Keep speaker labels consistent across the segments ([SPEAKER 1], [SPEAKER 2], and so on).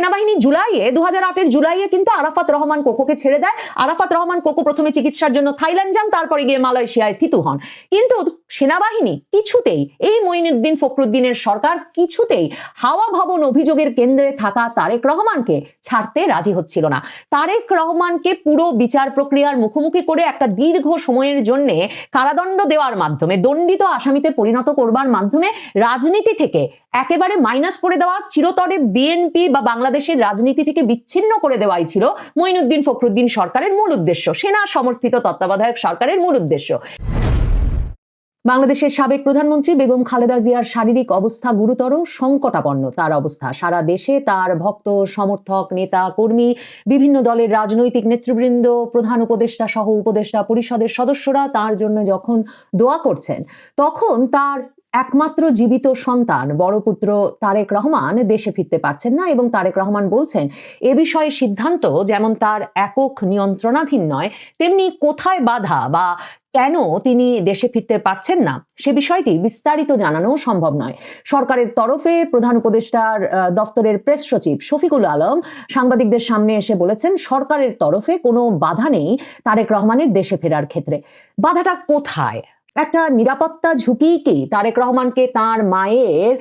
[SPEAKER 1] সেনাবাহিনী জুলাইয়ে দু হাজার জুলাইয়ে কিন্তু আরাফাত রহমান কোকোকে ছেড়ে দেয়। আরাফাত রহমান কোকো প্রথমে চিকিৎসার জন্য থাইল্যান্ড যান, তারপরে গিয়ে মালয়েশিয়ায় থিতু হন। কিন্তু সেনাবাহিনী কিছুতেই, এই মঈনুদ্দিন ফখরুদ্দিনের সরকার কিছুতেই হাওয়া ভবন অভিযোগের কেন্দ্রে থাকা তারেক রহমানকে ছাড়তে রাজি হচ্ছিল না। তারেক রহমানকে পুরো বিচার প্রক্রিয়ার মুখোমুখি করে একটা দীর্ঘ সময়ের জন্য কারাদণ্ড দেওয়ার মাধ্যমে, দণ্ডিত আসামিতে পরিণত করবার মাধ্যমে রাজনীতি থেকে একেবারে মাইনাস করে দেওয়া, চিরতরে বিএনপি বা বাংলাদেশের রাজনীতি থেকে বিচ্ছিন্ন করে দেওয়াই ছিল মঈনুদ্দিন ফখরুদ্দিন সরকারের মূল উদ্দেশ্য, সেনা সমর্থিত তত্ত্বাবধায়ক সরকারের মূল উদ্দেশ্য। বাংলাদেশের সাবেক প্রধানমন্ত্রী বেগম খালেদা জিয়ার শারীরিক অবস্থা গুরুতর সংকটাপন্ন। তার অবস্থা, সারা দেশে তার ভক্ত, সমর্থক, নেতা, কর্মী, বিভিন্ন দলের রাজনৈতিক নেতৃবৃন্দ, প্রধান উপদেষ্টা সহ উপদেষ্টা পরিষদের সদস্যরা তার জন্য যখন দোয়া করছেন, তখন তার একমাত্র জীবিত সন্তান বড় পুত্র তারেক রহমান দেশে ফিরতে পারছেন না এবং তারেক রহমান বলছেন এ বিষয়ে সিদ্ধান্ত যেমন তার একক নিয়ন্ত্রণাধীন নয় তেমনি কোথায় বাধা বা কেন তিনি দেশে ফিরতে পারছেন না? সে বিষয়টি বিস্তারিত জানানো সম্ভব নয়। সরকারের তরফে প্রধান উপদেষ্টার আহ, দফতরের প্রেস সচিব শফিকুল আলম সাংবাদিকদের সামনে এসে বলেছেন সরকারের তরফে কোনো বাধা নেই তারেক রহমানের দেশে ফেরার ক্ষেত্রে। বাধাটা কোথায়? একটা নিরাপত্তা ঝুঁকি কি? তারেক রহমানকে তার মায়ের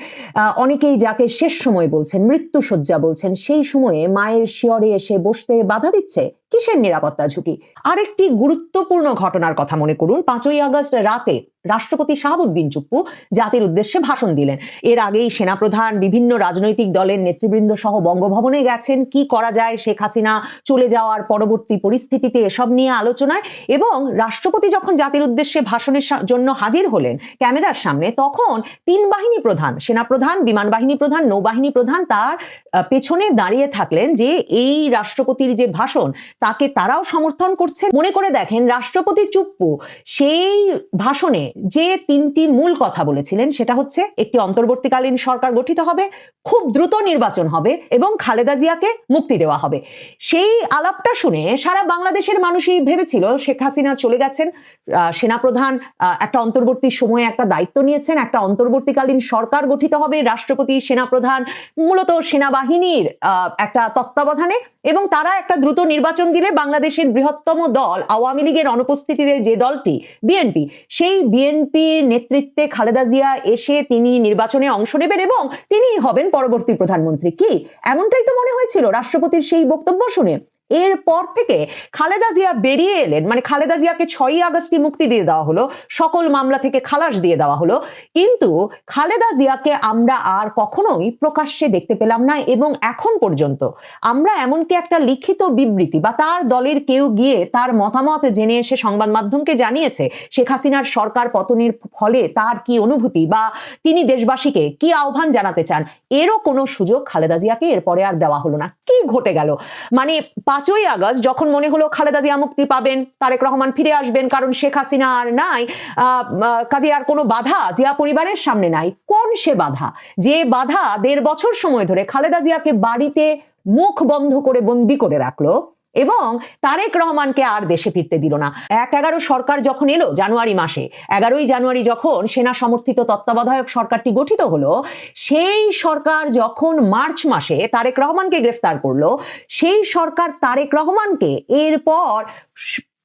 [SPEAKER 1] অনেকেই যাকে শেষ সময় বলছেন মৃত্যু শয্যা বলছেন, সেই সময়ে মায়ের শিয়রে এসে বসতে বাধা দিচ্ছে কিসের নিরাপত্তা ঝুঁকি? আরেকটি গুরুত্বপূর্ণ ঘটনার কথা মনে করুন, পাঁচই আগস্ট রাতে রাষ্ট্রপতি শাহাবুদ্দিন চুপ্পু জাতির উদ্দেশ্যে ভাষণ দিলেন। এর আগেই সেনাপ্রধান বিভিন্ন রাজনৈতিক দলের নেতৃবৃন্দ সহ বঙ্গভবনে গেছেন। কি করা যায়? শেখ হাসিনা চলে যাওয়ার পরবর্তী পরিস্থিতিতে এসব নিয়ে আলোচনায় এবং রাষ্ট্রপতি যখন জাতির উদ্দেশ্যে ভাষণের জন্য হাজির হলেন ক্যামেরার সামনে, তখন তিন বাহিনী প্রধান, সেনাপ্রধান, বিমান বাহিনী প্রধান, নৌবাহিনী প্রধান তার পেছনে দাঁড়িয়ে থাকলেন যে এই রাষ্ট্রপতির যে ভাষণ, তাকে তারাও সমর্থন করছে। মনে করে দেখেন, রাষ্ট্রপতি চুপ্পু সেই ভাষণে যে তিনটি মূল কথা বলেছিলেন, সেটা হচ্ছে একটি অন্তর্বর্তীকালীন সরকার গঠিত হবে, খুব দ্রুত নির্বাচন হবে এবং খালেদা জিয়াকে মুক্তি দেওয়া হবে। সেই আলাপটা শুনে সারা বাংলাদেশের মানুষই ভেবেছিল শেখ হাসিনা চলে গেছেন সেনাপ্রধান একটা অন্তর্বর্তী সময়ে একটা দায়িত্ব নিয়েছেন, একটা অন্তর্বর্তীকালীন সরকার গঠিত হবে, রাষ্ট্রপতি, সেনাপ্রধান, মূলত সেনাবাহিনীর একটা তত্ত্বাবধানে এবং তারা একটা দ্রুত নির্বাচন দিলে বাংলাদেশের বৃহত্তম দল, আওয়ামী লীগের অনুপস্থিতিতে যে দলটি, বিএনপি, সেই বিএনপির নেতৃত্বে খালেদা জিয়া এসে তিনি নির্বাচনে অংশ নেবেন এবং তিনি হবেন পরবর্তী প্রধানমন্ত্রী। কি? এমনটাই তো মনে হয়েছিল রাষ্ট্রপতির সেই বক্তব্য শুনে। এরপর থেকে খালেদা জিয়া বেরিয়ে এলেন মানে খালেদা জিয়াকে ছয়ই আগস্টই মুক্তি দিয়ে দেওয়া হলো, সকল মামলা থেকে খালাস দিয়ে দেওয়া হলো। কিন্তু খালেদা জিয়াকে আমরা আর কখনোই প্রকাশ্যে দেখতে পেলাম না এবং এখন পর্যন্ত আমরা এমনকি একটা লিখিত বিবৃতি বা তার দলের কেউ গিয়ে তার মতামত জেনে এসে সংবাদ মাধ্যমকে জানিয়েছে, শেখ হাসিনার সরকার পতনের ফলে তার কি অনুভূতি বা তিনি দেশবাসীকে কি আহ্বান জানাতে চান, এরও কোনো সুযোগ খালেদা জিয়াকে এরপরে আর দেওয়া হলো না। কি ঘটে গেল? মানে পাঁচই আগস্ট যখন মনে হলো খালেদা জিয়া মুক্তি পাবেন, তারেক রহমান ফিরে আসবেন, কারণ শেখ হাসিনা আর নাই কাজে আর কোনো বাধা জিয়া পরিবারের সামনে নাই। কোন সে বাধা? যে বাধা দেড় বছর সময় ধরে খালেদা জিয়াকে বাড়িতে মুখ বন্ধ করে বন্দি করে রাখল এবং তারেক রহমানকে আর দেশে ফিরতে দিল না। এক এগারো সরকার যখন এলো জানুয়ারি মাসে, এগারোই জানুয়ারি যখন সেনা সমর্থিত তত্ত্বাবধায়ক সরকারটি গঠিত হলো, সেই সরকার যখন মার্চ মাসে তারেক রহমানকে গ্রেফতার করল, সেই সরকার তারেক রহমানকে এরপর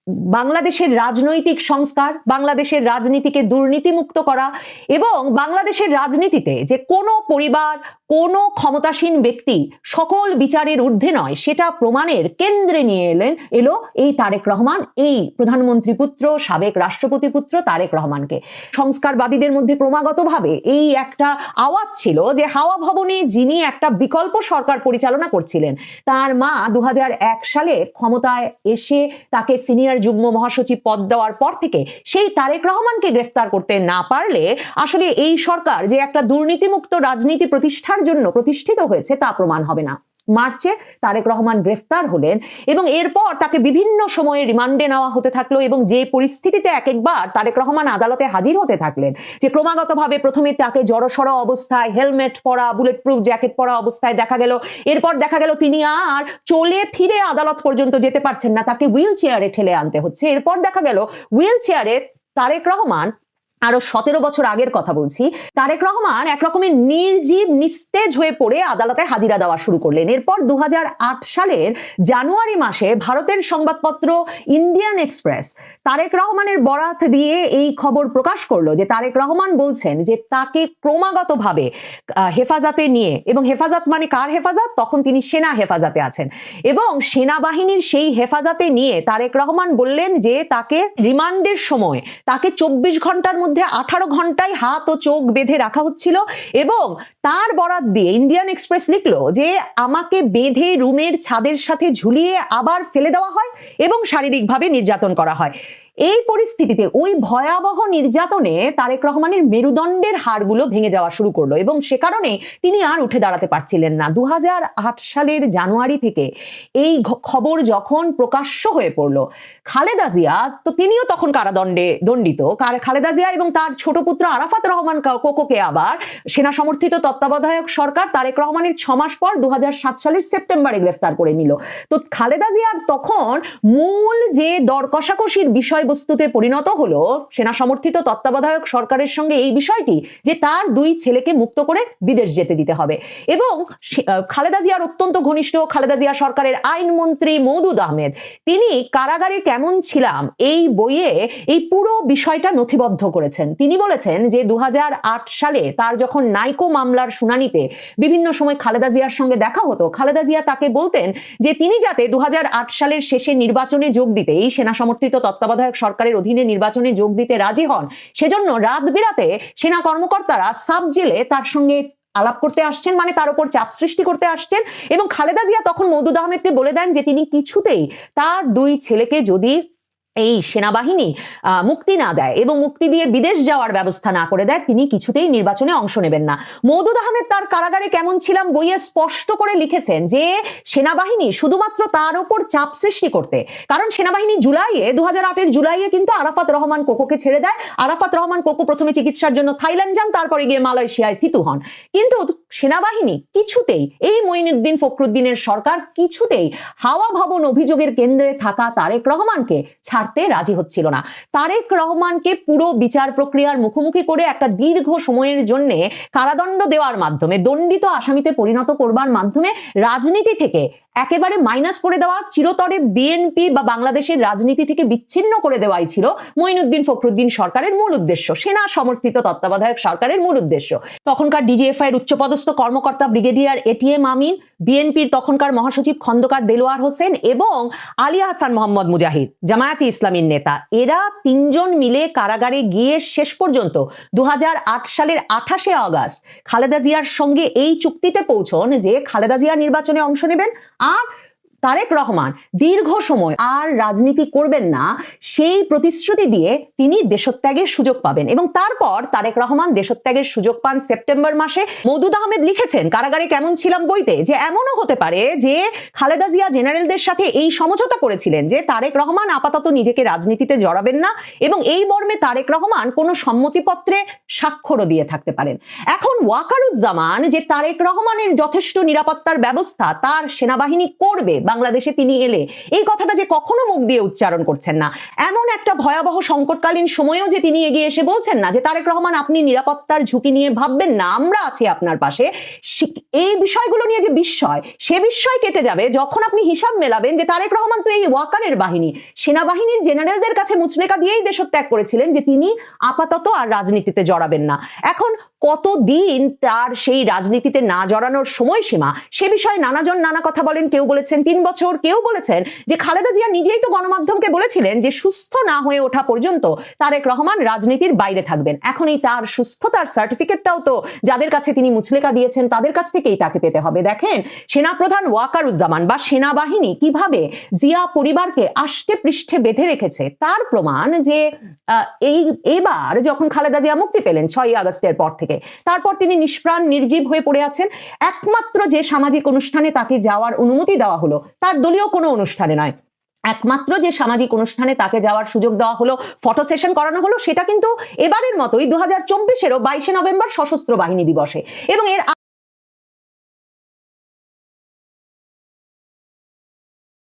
[SPEAKER 1] বাংলাদেশের রাজনৈতিক সংস্কার, বাংলাদেশের রাজনীতিকে দুর্নীতিমুক্ত করা এবং বাংলাদেশের রাজনীতিতে যে কোনো পরিবার, কোনো ক্ষমতাসীন ব্যক্তি সকল বিচারের ঊর্ধ্বে নয়, সেটা প্রমাণের কেন্দ্রে নিয়ে এলেন এলো এই তারেক রহমান, এই প্রধানমন্ত্রী পুত্র, সাবেক রাষ্ট্রপতি পুত্র তারেক রহমানকে। সংস্কারবাদীদের মধ্যে ক্রমাগতভাবে এই একটা আওয়াজ ছিল যে হাওয়া ভবনে যিনি একটা বিকল্প সরকার পরিচালনা করছিলেন, তার মা দু হাজার এক সালে ক্ষমতায় এসে তাকে সিনিয়র যুগ্ম মহাসচিব পদ দেওয়ার পর থেকে সেই তারেক রহমানকে গ্রেফতার করতে না পারলে আসলে এই সরকার যে একটা দুর্নীতিমুক্ত রাজনীতি প্রতিষ্ঠার জন্য প্রতিষ্ঠিত হয়েছে তা প্রমাণ হবে না। মার্চে তারেক রহমান গ্রেফতার হলেন এবং এরপর তাকে বিভিন্ন সময়ে রিমান্ডে নেওয়া হতে থাকল এবং যে পরিস্থিতিতে এক একবার তারেক রহমান আদালতে হাজির হতে থাকলেন, যে ক্রমাগতভাবে প্রথমে তাকে জড়সড় অবস্থায় হেলমেট পরা বুলেট প্রুফ জ্যাকেট পরা অবস্থায় দেখা গেল, এরপর দেখা গেল তিনি আর চলে ফিরে আদালত পর্যন্ত যেতে পারছেন না, তাকে হুইল চেয়ারে ঠেলে আনতে হচ্ছে। এরপর দেখা গেল হুইল চেয়ারে তারেক রহমান আরও সতেরো বছর আগের কথা বলছি। তারেক রহমান একরকমের নির্জীব, নিস্তেজ হয়ে পড়ে আদালতে হাজিরা দেওয়া শুরু করলেন। এরপর দুহাজার আট সালের জানুয়ারি মাসে ভারতের সংবাদপত্র ইন্ডিয়ান এক্সপ্রেস তারেক রহমানের বরাত দিয়ে এই খবর প্রকাশ করল যে তারেক রহমান বলছেন যে তাকে ক্রমাগতভাবে হেফাজতে নিয়ে এবং হেফাজত মানে কার হেফাজত? তখন তিনি সেনা হেফাজতে আছেন। এবং সেনাবাহিনীর সেই হেফাজতে নিয়ে তারেক রহমান বললেন যে তাকে রিমান্ডের সময়, তাকে চব্বিশ ঘণ্টার মধ্যে আঠারো ঘন্টায় হাত ও চোখ বেঁধে রাখা হচ্ছিল এবং তার বরাত দিয়ে ইন্ডিয়ান এক্সপ্রেস লিখলো যে আমাকে বেঁধে রুমের ছাদের সাথে ঝুলিয়ে আবার ফেলে দেওয়া হয় এবং শারীরিকভাবে নির্যাতন করা হয়। এই পরিস্থিতিতে ওই ভয়াবহ নির্যাতনে তারেক রহমানের মেরুদণ্ডের হাড়গুলো ভেঙে যাওয়া শুরু করল এবং সে কারণে তিনি আর উঠে দাঁড়াতে পারছিলেন না। দু হাজার আট সালের জানুয়ারি থেকে এই খবর যখন প্রকাশ্য হয়ে পড়ল, খালেদা জিয়া তো তিনিও তখন কারাদণ্ডে দণ্ডিত। খালেদা জিয়া এবং তার ছোট পুত্র আরাফাত রহমান কোকোকে আবার সেনা সমর্থিত তত্ত্বাবধায়ক সরকার তারেক রহমানের ছ মাস পর দু হাজার সাত সালের সেপ্টেম্বরে গ্রেফতার করে নিল। তো খালেদা জিয়ার তখন মূল যে দর কষাকষির বিষয়বস্তুতে পরিণত হলো, সেনা সমর্থিত তত্ত্বাবধায়ক সরকারের সঙ্গে এই বিষয়টি যে তার দুই ছেলেকে মুক্ত করে বিদেশ যেতে দিতে হবে। এবং খালেদা জিয়ার অত্যন্ত ঘনিষ্ঠ খালেদা জিয়া সরকারের আইনমন্ত্রী মৌদুদ আহমেদ, তিনি কারাগারে কেমন ছিলাম এই বইয়ে এই পুরো বিষয়টা নথিবদ্ধ করেছেন। তিনি বলেছেন যে দু হাজার আট সালে তার যখন নাইকো মামলার শুনানিতে বিভিন্ন সময় খালেদা জিয়ার সঙ্গে দেখা হতো, খালেদা জিয়া তাকে বলতেন যে তিনি যাতে দু হাজার আট সালের শেষে নির্বাচনে যোগ দিতে এই সেনা সমর্থিত তত্ত্বাবধায়ক সরকারের অধীনে নির্বাচনে যোগ দিতে রাজি হন। সেজন্য রাত বিরাতে সেনা কর্মকর্তারা সাব জেলে তার সঙ্গে আলাপ করতে আসছেন মানে তার উপর চাপ সৃষ্টি করতে আসছেন এবং খালেদা জিয়া তখন মৌদুদ আহমেদকে বলে দেন যে তিনি কিছুতেই তার দুই ছেলেকে যদি এই সেনাবাহিনী মুক্তি না দেয় এবং মুক্তি দিয়ে বিদেশ যাওয়ার ব্যবস্থা না করে দেয়, তিনি কিছুতেই নির্বাচনে অংশ নেবেন না। মৌদুদ আহমেদ তার কারাগারে কেমন ছিলাম বইয়ে স্পষ্ট করে লিখেছেন যে, সেনাবাহিনী শুধুমাত্র তার উপর চাপ সৃষ্টি করতে, কারণ সেনাবাহিনী জুলাইয়ে দু হাজার আটের জুলাইয়ে কিন্তু আরাফাত রহমান কোকোকে ছেড়ে দেয়। আরাফাত রহমান কোকো প্রথমে চিকিৎসার জন্য থাইল্যান্ড যান, তারপরে গিয়ে মালয়েশিয়ায় থিতু হন। কিন্তু সেনাবাহিনী কিছুতেই, এই মঈনুদ্দিন ফখরুদ্দিনের সরকার কিছুতেই হাওয়া ভবন অভিযোগের কেন্দ্রে থাকা তারেক রহমানকে ছাড়তে রাজি হচ্ছিল না। তারেক রহমানকে পুরো বিচার প্রক্রিয়ার মুখোমুখি করে একটা দীর্ঘ সময়ের জন্য কারাদণ্ড দেওয়ার মাধ্যমে, দণ্ডিত আসামিতে পরিণত করবার মাধ্যমে রাজনীতি থেকে একেবারে মাইনাস করে দেওয়া চিরতরে বিএনপি বা বাংলাদেশের রাজনীতি থেকে বিচ্ছিন্ন করে দেওয়াই ছিল মঈনুদ্দিন ফখরুদ্দিন সরকারের মূল উদ্দেশ্য, সেনা সমর্থিত তত্ত্বাবধায়ক সরকারের মূল উদ্দেশ্য। তখনকার ডিজিএফআই এর উচ্চপদস্থ কর্মকর্তা ব্রিগেডিয়ার এটিএম আমিন বিএনপির তখনকার মহাসচিব খন্দকার দেলোয়ার হোসেন এবং আলী হাসান মোহাম্মদ মুজাহিদ, জামায়াতে ইসলামীর নেতা। এরা তিনজন মিলে কারাগারে গিয়ে শেষ পর্যন্ত দু হাজার আট সালের আঠাশে আগস্ট খালেদা জিয়ার সঙ্গে এই চুক্তিতে পৌঁছন যে খালেদা জিয়া নির্বাচনে অংশ নেবেন আর তারেক রহমান দীর্ঘ সময় আর রাজনীতি করবেন না, সেই প্রতিশ্রুতি দিয়ে তিনি দেশত্যাগের সুযোগ পাবেন। এবং তারপর তারেক রহমান দেশত্যাগের সুযোগ পান সেপ্টেম্বর মাসে। মৌদুদ আহমেদ লিখেছেন, কারাগারে কেমন ছিলাম বইতে, যে এমনও হতে পারে যে খালেদা জিয়া জেনারেলদের সাথে এই সমঝোতা করেছিলেন, যে তারেক রহমান আপাতত নিজেকে রাজনীতিতে জড়াবেন না এবং এই মর্মে তারেক রহমান কোনো সম্মতিপত্রে স্বাক্ষরও দিয়ে থাকতে পারেন। এখন ওয়াকারুজ্জামান, যে তারেক রহমানের যথেষ্ট নিরাপত্তার ব্যবস্থা, তার সেনাবাহিনী করবে বাংলাদেশে তিনি এলে, এই কথাটা যে কখনো মুখ দিয়ে উচ্চারণ করছেন না। এমন একটা ভয়াবহ সংকটকালীন সময়েও যে তিনি এগিয়ে এসে বলছেন না যে, তারেক রহমান, আপনি নিরাপত্তার ঝুঁকি নিয়ে ভাববেন না, আমরা আছি আপনার পাশে। এই বিষয়গুলো নিয়ে যে বিস্ময়, সে বিস্ময় কেটে যাবে যখন আপনি হিসাব মেলাবেন যে, তারেক রহমান তো এই ওয়াকারের বাহিনী। সেনাবাহিনীর জেনারেলদের কাছে মুচলেকা দিয়েই দেশত্যাগ করেছিলেন যে, তিনি আপাতত আর রাজনীতিতে জড়াবেন না। এখন কতদিন তার সেই রাজনীতিতে না জড়ানোর সময়সীমা? সে বিষয়ে নানাজন নানা কথা বলেন। কেউ বলেছেন তিন বছর, কেউ বলেছেন যে খালেদা জিয়া নিজেই তো গণমাধ্যমকে বলেছিলেন যে সুস্থ না হয়ে ওঠা পর্যন্ত তারেক রহমান রাজনীতির বাইরে থাকবেন। এখন এই তার সুস্থতার সার্টিফিকেটটাও তো যাদের কাছে তিনি মুচলেকা দিয়েছেন, তাদের কাছ থেকেই তাকে পেতে হবে। দেখেন, সেনাপ্রধান ওয়াকারুজ্জামান বা সেনাবাহিনী কীভাবে জিয়া পরিবারকে আষ্টে পৃষ্ঠে বেঁধে রেখেছে, তার প্রমাণ যে এই, এবার যখন খালেদা জিয়া মুক্তি পেলেন ছয়ই আগস্টের পর থেকে তারপর তিনি নিষ্প্রাণ, নির্জীব হয়ে পড়ে আছেন। একমাত্র যে সামাজিক অনুষ্ঠানে তাকে যাওয়ার অনুমতি দেওয়া হলো, তার দলীয় কোনো অনুষ্ঠানে নয়। একমাত্র যে সামাজিক অনুষ্ঠানে তাকে যাওয়ার সুযোগ দেওয়া হলো, ফটো সেশন করানো হলো, সেটা কিন্তু এবারের মতোই দু হাজার চব্বিশেরও বাইশে নভেম্বর সশস্ত্র বাহিনী দিবসে। এবং এর